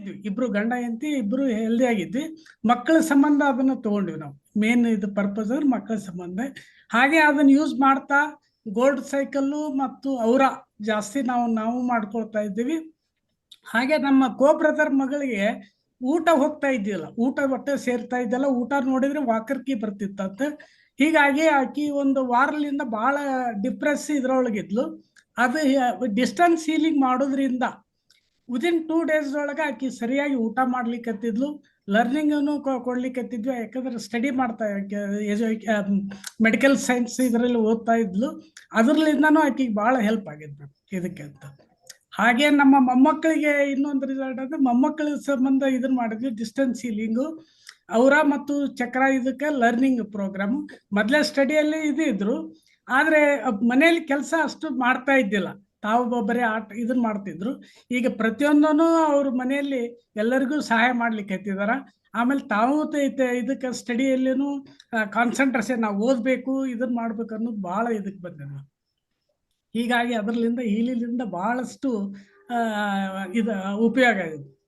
ಇದ್ವಿ ಇಬ್ರು ಗಂಡ ಎಂತಿ ಇಬ್ರು ಹೆಲ್ದಿ ಆಗಿದ್ವಿ. ಮಕ್ಕಳ ಸಂಬಂಧ ಅದನ್ನ ತಗೊಂಡಿವಿ ನಾವು. ಮೇನ್ ಇದು ಪರ್ಪಸ್ ಅಂದ್ರೆ ಮಕ್ಕಳ ಸಂಬಂಧ. ಹಾಗೆ ಅದನ್ನ ಯೂಸ್ ಮಾಡ್ತಾ ಗೋಲ್ಡ್ ಸೈಕಲ್ಲು ಮತ್ತು ಅವರ ಜಾಸ್ತಿ ನಾವು ನಾವು ಮಾಡ್ಕೊಳ್ತಾ ಇದ್ದೀವಿ. ಹಾಗೆ ನಮ್ಮ ಕೋ ಬ್ರದರ್ ಮಗಳಿಗೆ ಊಟ ಹೋಗ್ತಾ ಇದ್ದಿಲ್ಲ ಊಟ ಹೊಟ್ಟೆ ಸೇರ್ತಾ ಇದ್ದಿಲ್ಲ ಊಟ ನೋಡಿದ್ರೆ ವಾಕರ್ಕಿ ಬರ್ತಿತ್ತಂತೆ. ಹೀಗಾಗಿ ಆಕಿ ಒಂದು ವಾರಲಿಂದ ಬಹಳ ಡಿಪ್ರೆಸ್ ಇದ್ರೊಳಗಿದ್ಲು. ಅದು ಡಿಸ್ಟೆನ್ಸ್ ಹೀಲಿಂಗ್ ಮಾಡೋದ್ರಿಂದ ವಿದಿನ್ ಟೂ ಡೇಸ್ ಒಳಗೆ ಆಕಿ ಸರಿಯಾಗಿ ಊಟ ಮಾಡ್ಲಿಕ್ಕತ್ತಿದ್ಲು ಲರ್ನಿಂಗನ್ನು ಕೊಡ್ಲಿಕ್ಕತ್ತಿದ್ವಿ ಯಾಕಂದ್ರೆ ಸ್ಟಡಿ ಮಾಡ್ತಾ ಮೆಡಿಕಲ್ ಸೈನ್ಸ್ ಇದರಲ್ಲಿ ಓದ್ತಾ ಇದ್ಲು, ಅದರಲ್ಲಿಂದನೂ ಆಕಿಗೆ ಭಾಳ ಹೆಲ್ಪ್ ಆಗಿದ್ದು ಇದಕ್ಕೆ ಅಂತ. ಹಾಗೆ ನಮ್ಮ ಮೊಮ್ಮಕ್ಕಳಿಗೆ ಇನ್ನೊಂದು ರಿಸಲ್ಟ್ ಅಂದ್ರೆ ಮೊಮ್ಮಕ್ಕಳ ಸಂಬಂಧ ಇದನ್ನ ಮಾಡಿದ್ವಿ ಡಿಸ್ಟೆನ್ಸ್ ಹೀಲಿಂಗು ಅವರ ಮತ್ತು ಚಕ್ರ ಇದಕ್ಕೆ ಲರ್ನಿಂಗ್ ಪ್ರೋಗ್ರಾಮ್ ಮೊದಲೇ ಸ್ಟಡಿಯಲ್ಲಿ ಇದು ಇದ್ರು ಆದ್ರೆ ಮನೆಯಲ್ಲಿ ಕೆಲಸ ಅಷ್ಟು ಮಾಡ್ತಾ ಇದ್ದಿಲ್ಲ. ತಾವು ಒಬ್ಬರೇ ಆಟ ಇದನ್ ಮಾಡ್ತಿದ್ರು. ಈಗ ಪ್ರತಿಯೊಂದನ್ನು ಅವ್ರ ಮನೆಯಲ್ಲಿ ಎಲ್ಲರಿಗೂ ಸಹಾಯ ಮಾಡ್ಲಿಕ್ಕೆ ಹತ್ತಿದಾರ ಆಮೇಲೆ ತಾವು ಇದಕ್ಕೆ ಸ್ಟಡಿಯಲ್ಲಿನು ಕಾನ್ಸಂಟ್ರೇಷನ್ ನಾವು ಓದಬೇಕು ಇದನ್ನ ಮಾಡ್ಬೇಕು ಅನ್ನೋದು ಭಾಳ ಇದಕ್ಕೆ ಬಂದಿದೆ. ಹೀಗಾಗಿ ಅದರಲ್ಲಿಂದ, ಹೀಲಿಲಿಂದ ಬಹಳಷ್ಟು ಇದು ಉಪಯೋಗ ಇದೆ